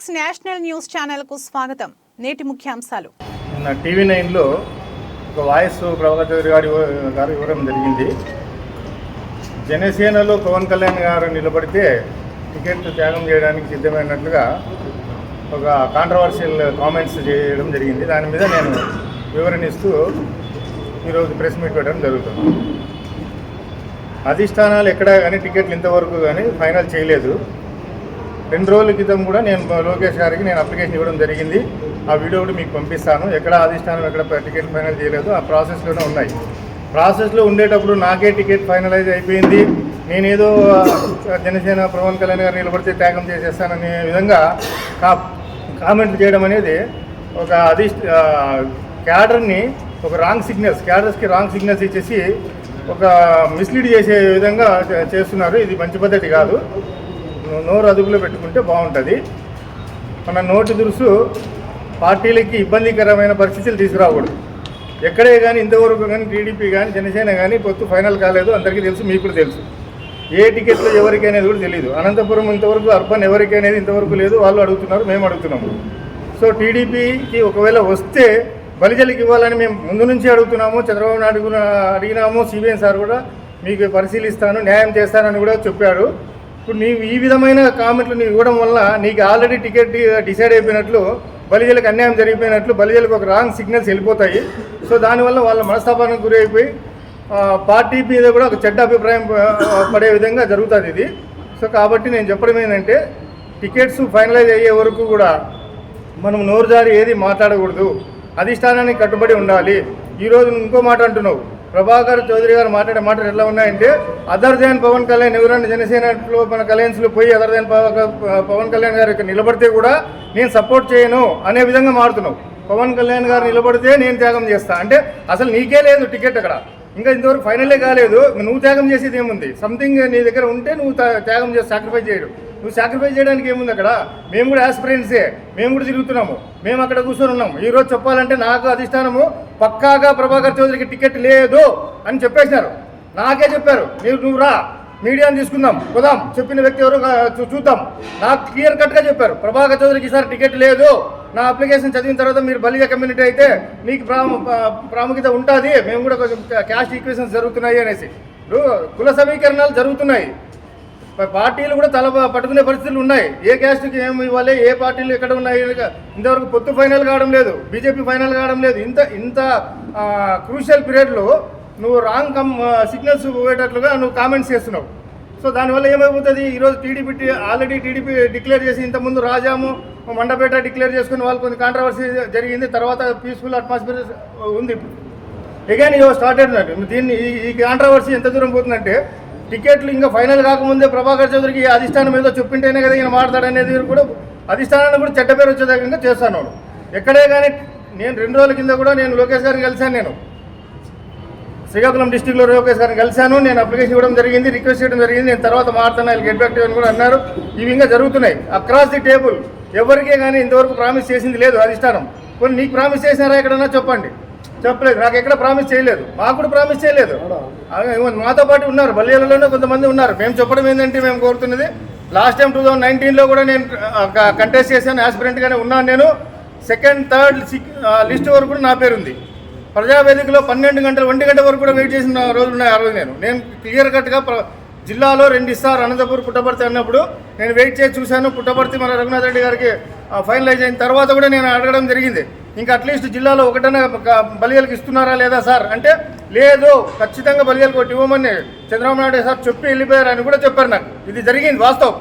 Six national news ఛానల్కు స్వాగతం. నేటి ముఖ్యాంశాలు. నిన్న టీవీ నైన్లో ఒక వాయిస్ ప్రభాకర్ చౌదరి గారి గారు ఇవ్వడం జరిగింది. జనసేనలో పవన్ కళ్యాణ్ గారు నిలబడితే టికెట్ త్యాగం చేయడానికి సిద్ధమైనట్లుగా ఒక కాంట్రవర్షియల్ కామెంట్స్ చేయడం జరిగింది. దాని మీద నేను వివరణ ఇస్తూ ఈరోజు ప్రెస్ మీట్ పెట్టడం జరుగుతుంది. అధిష్టానాలు ఎక్కడా కానీ టికెట్లు ఇంతవరకు కానీ ఫైనల్ చేయలేదు. రెండు రోజుల క్రితం కూడా నేను లోకేష్ గారికి నేను అప్లికేషన్ ఇవ్వడం జరిగింది. ఆ వీడియో కూడా మీకు పంపిస్తాను. ఎక్కడ అధిష్టానం ఎక్కడ టికెట్ ఫైనల్ చేయలేదు ఆ ప్రాసెస్లోనే ఉన్నాయి. ప్రాసెస్లో ఉండేటప్పుడు నాకే టికెట్ ఫైనలైజ్ అయిపోయింది. నేనేదో జనసేన పవన్ కళ్యాణ్ గారు నిలబడితే త్యాగం చేసేస్తాననే విధంగా కా కామెంట్లు చేయడం అనేది ఒక అధిష్ట క్యాడర్ని ఒక రాంగ్ సిగ్నల్స్ క్యాడర్స్కి రాంగ్ సిగ్నల్స్ ఇచ్చేసి ఒక మిస్లీడ్ చేసే విధంగా చేస్తున్నారు. ఇది మంచి పద్ధతి కాదు. నోరు అదుపులో పెట్టుకుంటే బాగుంటుంది. మన నోటి దురుసు పార్టీలకి ఇబ్బందికరమైన పరిస్థితులు తీసుకురాకూడదు. ఎక్కడే కానీ ఇంతవరకు కానీ టీడీపీ కానీ జనసేన కానీ పొత్తు ఫైనల్ కాలేదు. అందరికీ తెలుసు మీకు కూడా తెలుసు. ఏ టికెట్లు ఎవరికైనా కూడా తెలియదు అనంతపురం ఇంతవరకు అర్బన్ ఎవరికైనా ఇంతవరకు లేదు. వాళ్ళు అడుగుతున్నారు మేము అడుగుతున్నాము సో టీడీపీకి ఒకవేళ వస్తే బలిజలికి ఇవ్వాలని మేము ముందు నుంచి అడుగుతున్నాము. చంద్రబాబు నాయుడు అడిగినాము. సిబిఎన్ సార్ కూడా మీకు పరిశీలిస్తాను న్యాయం చేస్తానని కూడా చెప్పాడు. ఇప్పుడు నీవు ఈ విధమైన కామెంట్లు నీవు ఇవ్వడం వల్ల నీకు ఆల్రెడీ టికెట్ డిసైడ్ అయిపోయినట్లు బలిజలకు అన్యాయం జరిగిపోయినట్లు బలిజలకు ఒక రాంగ్ సిగ్నల్స్ వెళ్ళిపోతాయి. సో దానివల్ల వాళ్ళ మనస్తాపానికి గురి అయిపోయి పార్టీ మీద కూడా ఒక చెడ్డ అభిప్రాయం పడే విధంగా జరుగుతుంది ఇది. సో కాబట్టి నేను చెప్పడం ఏంటంటే టికెట్స్ ఫైనలైజ్ అయ్యే వరకు కూడా మనం నోరుజారి ఏది మాట్లాడకూడదు. అధిష్టానానికి కట్టుబడి ఉండాలి. ఈరోజు ఇంకో మాట అంటున్నావు. ప్రభాకర్ చౌదరి గారు మాట్లాడే మాటలు ఎలా ఉన్నాయంటే అదర్ దాన్ పవన్ కళ్యాణ్ ఎవరైనా జనసేనలో మన కళ్యాణ్స్లో పోయి అదర్ దాన్ పవన్ కళ్యాణ్ గారు ఇక్కడ నిలబడితే కూడా నేను సపోర్ట్ చేయను అనే విధంగా మారుతున్నావు. పవన్ కళ్యాణ్ గారు నిలబడితే నేను త్యాగం చేస్తా. అంటే అసలు నీకే లేదు టికెట్ అక్కడ. ఇంకా ఇంతవరకు ఫైనలే కాలేదు. నువ్వు త్యాగం చేసేది ఏముంది? సంథింగ్ నీ దగ్గర ఉంటే నువ్వు త్యాగం చేసి సాక్రిఫైస్ చేయడం. నువ్వు సాక్రిఫైస్ చేయడానికి ఏముంది అక్కడ? మేము కూడా ఆస్పిరెంట్సే మేము కూడా తిరుగుతున్నాము. మేము అక్కడ కూర్చొని ఉన్నాము. ఈరోజు చెప్పాలంటే నాకు అధిష్టానము పక్కాగా ప్రభాకర్ చౌదరికి టికెట్ లేదు అని చెప్పేసినారు. నాకే చెప్పారు. మీరు నువ్వు రా. మీడియాను తీసుకుందాం. పోదాం. చెప్పిన వ్యక్తి ఎవరు చూ- చూద్దాం. నాకు క్లియర్ కట్గా చెప్పారు. ప్రభాకర్ చౌదరికి ఈసారి టికెట్ లేదు. నా అప్లికేషన్ చదివిన తర్వాత మీరు బలిజ కమ్యూనిటీ అయితే నీకు ప్రాము ప్రాముఖ్యత ఉంటుంది. మేము కూడా కొంచెం క్యాస్ట్ ఈక్వేషన్స్ జరుగుతున్నాయి అనేసి. కుల సమీకరణాలు జరుగుతున్నాయి. పార్టీలు కూడా తల పట్టుకునే పరిస్థితులు ఉన్నాయి. ఏ క్యాస్ట్కి ఏమి ఇవ్వాలి ఏ పార్టీలు ఎక్కడ ఉన్నాయి ఇంతవరకు పొత్తు ఫైనల్ కావడం లేదు. బీజేపీ ఫైనల్ కావడం లేదు. ఇంత ఇంత క్రూషియల్ పీరియడ్లో నువ్వు రాంగ్ కమ్ సిగ్నల్స్ పోయేటట్లుగా నువ్వు కామెంట్స్ చేస్తున్నావు. సో దానివల్ల ఏమైపోతుంది? ఈరోజు టీడీపీ ఆల్రెడీ టీడీపీ డిక్లేర్ చేసి ఇంతకుముందు రాజాము మండపేట డిక్లేర్ చేసుకుని వాళ్ళు కొంత కాంట్రవర్సీ జరిగింది. తర్వాత పీస్ఫుల్ అట్మాస్ఫియర్ ఉంది. ఇప్పుడు. ఎగైన్ ఇవో స్టార్ట్ అయినట్టు. దీన్ని ఈ ఈ కాంట్రవర్సీ ఎంత దూరం పోతుందంటే టికెట్లు ఇంకా ఫైనల్ కాకముందే ప్రభాకర్ చౌదరికి అధిష్టానం ఏదో చెప్పింటేనే కదా ఈయన మాట్లాడనేది కూడా అధిష్టానాన్ని కూడా చెడ్డ పేరు వచ్చే చేస్తాను వాడు. ఎక్కడే కానీ నేను రెండు రోజుల కింద కూడా నేను లోకేష్ గారిని కలిశాను నేను. శ్రీకాకుళం డిస్టిక్లో లోకేష్ గారిని కలిశాను నేను అప్లికేషన్ ఇవ్వడం జరిగింది రిక్వెస్ట్ చేయడం జరిగింది నేను తర్వాత మాట్లాడిన గెట్ బ్యాక్ అని కూడా అన్నారు. ఇవి ఇంకా జరుగుతున్నాయి. అక్రాస్ ది టేబుల్ ఎవరికే కానీ ఇంతవరకు ప్రామిస్ చేసింది లేదు అధిష్టానం. కొన్ని నీకు ప్రామిస్ చేసినారా ఎక్కడన్నా చెప్పండి. చెప్పలేదు. నాకు ఎక్కడ ప్రామిస్ చేయలేదు. మాకు కూడా ప్రామిస్ చేయలేదు. మాతో పాటు ఉన్నారు. బల్లియాలలోనే కొంతమంది ఉన్నారు. మేము చెప్పడం ఏంటంటే మేము కోరుతున్నది లాస్ట్ టైం టూ థౌజండ్ నైన్టీన్లో కూడా నేను కంటెస్ట్ చేశాను యాస్పిరెంట్గానే ఉన్నాను నేను. సెకండ్ థర్డ్ లిస్ట్ వరకు కూడా నా పేరుంది. ప్రజావేదికలో పన్నెండు గంటలు ఒంటి గంట వరకు కూడా వెయిట్ చేసిన రోజులు ఉన్నాయి ఆ రోజు నేను. నేను క్లియర్ కట్గా జిల్లాలో రెండు ఇస్తారు. అనంతపూర్ పుట్టపర్తి అన్నప్పుడు నేను వెయిట్ చేసి చూశాను. పుట్టపర్తి మన రఘునాథ్ రెడ్డి గారికి ఫైనలైజ్ అయిన తర్వాత కూడా నేను అడగడం జరిగింది. ఇంకా అట్లీస్ట్ జిల్లాలో ఒకటైనా బలియలకు ఇస్తున్నారా లేదా సార్? అంటే లేదు ఖచ్చితంగా బలియలకు కొట్టి ఇవ్వమని చంద్రబాబు నాయుడు సార్ చెప్పి వెళ్ళిపోయారని కూడా చెప్పారు నాకు. ఇది జరిగింది వాస్తవం.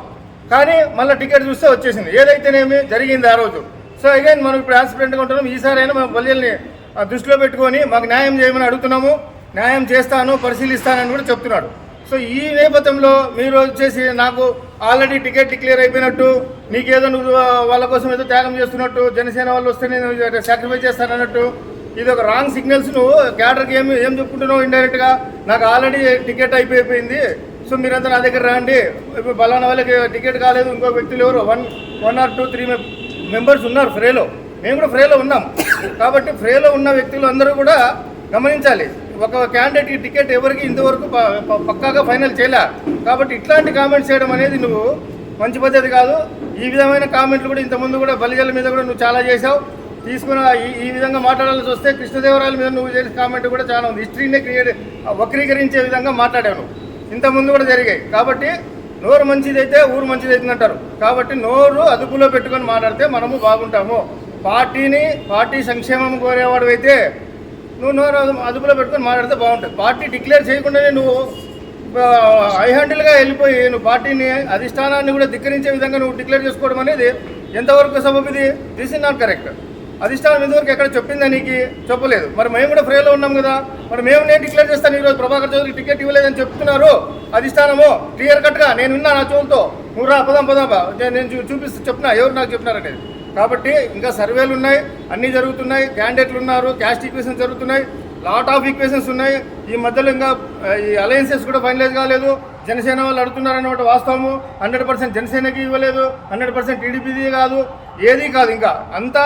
కానీ మళ్ళీ టికెట్ చూస్తే వచ్చేసింది. ఏదైతేనేమి జరిగింది ఆ రోజు. సో అగైన్ మనం ఇప్పుడు యాక్సిడెంట్గా ఉంటున్నాం. ఈసారి అయినా మేము బలియల్ని దృష్టిలో పెట్టుకొని మాకు న్యాయం చేయమని అడుగుతున్నాము. న్యాయం చేస్తాను పరిశీలిస్తానని కూడా చెప్తున్నాడు. సో ఈ నేపథ్యంలో మీరు వచ్చేసి నాకు ఆల్రెడీ టికెట్ డిక్లేర్ అయిపోయినట్టు నీకేదో నువ్వు వాళ్ళ కోసం ఏదో త్యాగం చేస్తున్నట్టు జనసేన వాళ్ళు వస్తే నేను సాక్రిఫైస్ చేస్తానన్నట్టు ఇది ఒక రాంగ్ సిగ్నల్స్ నువ్వు క్యాడర్కి ఏమి ఏం చెప్పుకుంటున్నావు ఇండైరెక్ట్గా నాకు ఆల్రెడీ టికెట్ అయిపోయింది. సో మీరంతా నా దగ్గర రండి. ఇప్పుడు బలానా వాళ్ళకి టికెట్ కాలేదు. ఇంకో వ్యక్తులు ఎవరు? One one or two three members ఉన్నారు ఫ్రేలో. మేము కూడా ఫ్రేలో ఉన్నాం. కాబట్టి ఫ్రేలో ఉన్న వ్యక్తులు అందరూ కూడా గమనించాలి. ఒక క్యాండిడేట్కి టికెట్ ఎవరికి ఇంతవరకు పక్కాగా ఫైనల్ చేయలే. కాబట్టి ఇట్లాంటి కామెంట్స్ చేయడం అనేది నువ్వు మంచి పద్ధతి కాదు. ఈ విధమైన కామెంట్లు కూడా ఇంతకుముందు కూడా బలిజల మీద కూడా నువ్వు చాలా చేశావు. తీసుకున్న ఈ ఈ విధంగా మాట్లాడాల్సి వస్తే కృష్ణదేవరాయల మీద నువ్వు చేసిన కామెంట్ కూడా చాలా ఉంది. హిస్టరీనే క్రియేట్ వక్రీకరించే విధంగా మాట్లాడాను. ఇంతకుముందు కూడా జరిగాయి. కాబట్టి నోరు మంచిదైతే ఊరు మంచిదైతుంది అంటారు. కాబట్టి నోరు అదుపులో పెట్టుకొని మాట్లాడితే మనము బాగుంటాము. పార్టీని పార్టీ సంక్షేమం కోరేవాడు అయితే నువ్వు నోరు అదుపులో పెట్టుకొని మాట్లాడితే బాగుంటుంది. పార్టీ డిక్లేర్ చేయకుండానే నువ్వు ఐ వెళ్ళిపోయి నువ్వు పార్టీని అధిష్టానాన్ని కూడా ధిక్కరించే విధంగా నువ్వు డిక్లేర్ చేసుకోవడం అనేది ఎంతవరకు సబబు ఇది? దిస్ ఇస్ నాట్ కరెక్ట్ అధిష్టానం ఇంతవరకు ఎక్కడ చెప్పిందా నీకు? చెప్పలేదు. మరి మేము కూడా ఫ్రీలో ఉన్నాం కదా. మరి మేము నేను డిక్లేర్ చేస్తాను ఈరోజు ప్రభాకర్ చౌదరికి టికెట్ ఇవ్వలేదని చెప్తున్నారు. అధిష్టానము క్లియర్ కట్గా నేను విన్నా నా చెవులతో. నువ్వు రా పదాం పదాం నేను చూపిస్తూ చెప్పినా ఎవరు నాకు చెప్పినారనేది కాబట్టి ఇంకా సర్వేలు ఉన్నాయి అన్నీ జరుగుతున్నాయి క్యాండిడేట్లు ఉన్నారు క్యాస్ట్ ఈక్వేషన్స్ జరుగుతున్నాయి లాట్ ఆఫ్ ఈక్వేషన్స్ ఉన్నాయి. ఈ మధ్యలో ఇంకా ఈ అలయన్సెస్ కూడా ఫైనలైజ్ కాలేదు. జనసేన వాళ్ళు అడుగుతున్నారన్నమాట వాస్తవము. హండ్రెడ్ పర్సెంట్ జనసేనకి ఇవ్వలేదు. హండ్రెడ్ పర్సెంట్ టీడీపీది కాదు. ఏది కాదు ఇంకా. అంతా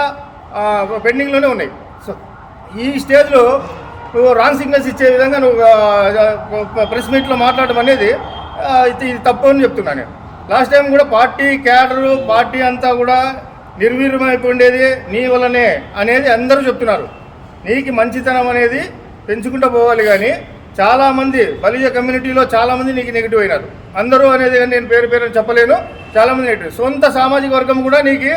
పెండింగ్లోనే ఉన్నాయి. సో ఈ స్టేజ్లో నువ్వు రాంగ్ సిగ్నల్స్ ఇచ్చే విధంగా నువ్వు ప్రెస్ మీట్లో మాట్లాడడం అనేది ఇది తప్పు అని చెప్తున్నాను నేను. లాస్ట్ టైం కూడా పార్టీ క్యాడరు పార్టీ అంతా కూడా నిర్వీర్యమైపోయిండేది నీ వల్లనే అనేది అందరూ చెప్తున్నారు. నీకు మంచితనం అనేది పెంచుకుంటూ పోవాలి కానీ చాలామంది బలిజ కమ్యూనిటీలో చాలామంది నీకు నెగిటివ్ అయినారు. అందరూ అనేది కానీ నేను పేరు పేరు చెప్పలేను. చాలామంది నెగిటివ్ సొంత సామాజిక వర్గం కూడా నీకు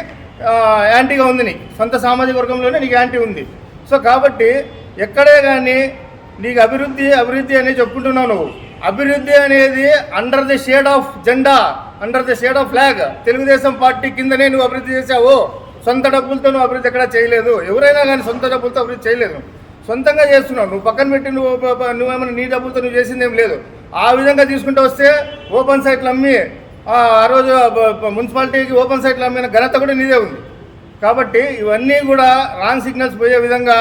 యాంటీగా ఉంది నీకు సొంత సామాజిక వర్గంలోనే నీకు యాంటీ ఉంది. సో కాబట్టి ఎక్కడే కానీ నీకు అభివృద్ధి అభివృద్ధి అనేది చెప్పుకుంటున్నావు నువ్వు. అభివృద్ధి అనేది అండర్ ది షేడ్ ఆఫ్ జెండా under the shade of flag Telugu Desam party కిందనే నువ్వు అభివృద్ధి చేశావు. సొంత డబ్బులతో నువ్వు అభివృద్ధి ఎక్కడా చేయలేదు. ఎవరైనా కానీ సొంత డబ్బులతో అభివృద్ధి చేయలేదు. సొంతంగా చేస్తున్నావు. నువ్వు పక్కన పెట్టి నువ్వు నువ్వేమైనా నీ డబ్బులతో నువ్వు చేసిందేం లేదు. ఆ విధంగా తీసుకుంటూ వస్తే ఓపెన్ సైట్లు అమ్మి ఆ రోజు మున్సిపాలిటీకి ఓపెన్ సైట్లు అమ్మిన ఘనత కూడా నీదే ఉంది. కాబట్టి ఇవన్నీ కూడా రాంగ్ సిగ్నల్స్ పోయే విధంగా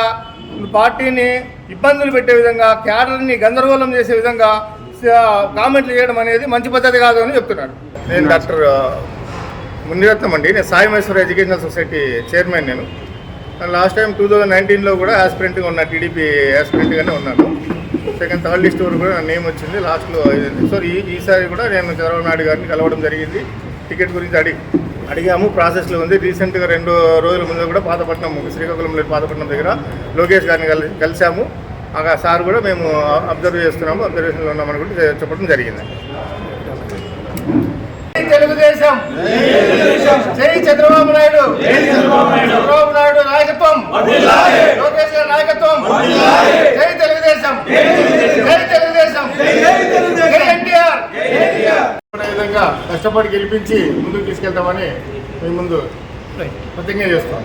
పార్టీని ఇబ్బందులు పెట్టే విధంగా క్యాడర్ని గందరగోళం చేసే విధంగా కామెంట్లు చేయడం అనేది మంచి పద్ధతి కాదు అని చెప్తున్నాడు. నేను డాక్టర్ మునిరత్నం అండి. నేను సాయిమేశ్వర ఎడ్యుకేషనల్ సొసైటీ చైర్మన్ నేను. లాస్ట్ టైం టూ థౌజండ్ నైన్టీన్లో కూడా యాస్పిరెంట్గా ఉన్న టీడీపీ యాస్పిరెంట్గానే ఉన్నాను. సెకండ్ థర్డ్ లిస్ట్ వరకు కూడా నా నేమ్ వచ్చింది. లాస్ట్లో సో ఈ ఈసారి కూడా నేను చంద్రబాబు నాయుడు గారిని కలవడం జరిగింది. టికెట్ గురించి అడిగి అడిగాము. ప్రాసెస్లో ఉంది. రీసెంట్గా రెండు రోజుల ముందు కూడా పాతపట్నం శ్రీకాకుళంలో పాతపట్నం దగ్గర లోకేష్ గారిని కలి కలిసాము ఆ సార్ కూడా మేము అబ్జర్వ్ చేస్తున్నాము. అబ్జర్వేషన్లో ఉన్నామని కూడా చెప్పడం జరిగింది. తెలుగుదేశం. జై చంద్రబాబు నాయుడు. చంద్రబాబు నాయుడు. నాయకత్వం. లోకేష్ గారి నాయకత్వం. జై తెలుగుదేశం. జై తెలుగుదేశం. జై ఎన్టీఆర్. అదే విధంగా కష్టపడి గెలిపించి ముందుకు తీసుకెళ్తామని మీ ముందు ప్రతిజ్ఞ చేస్తాం.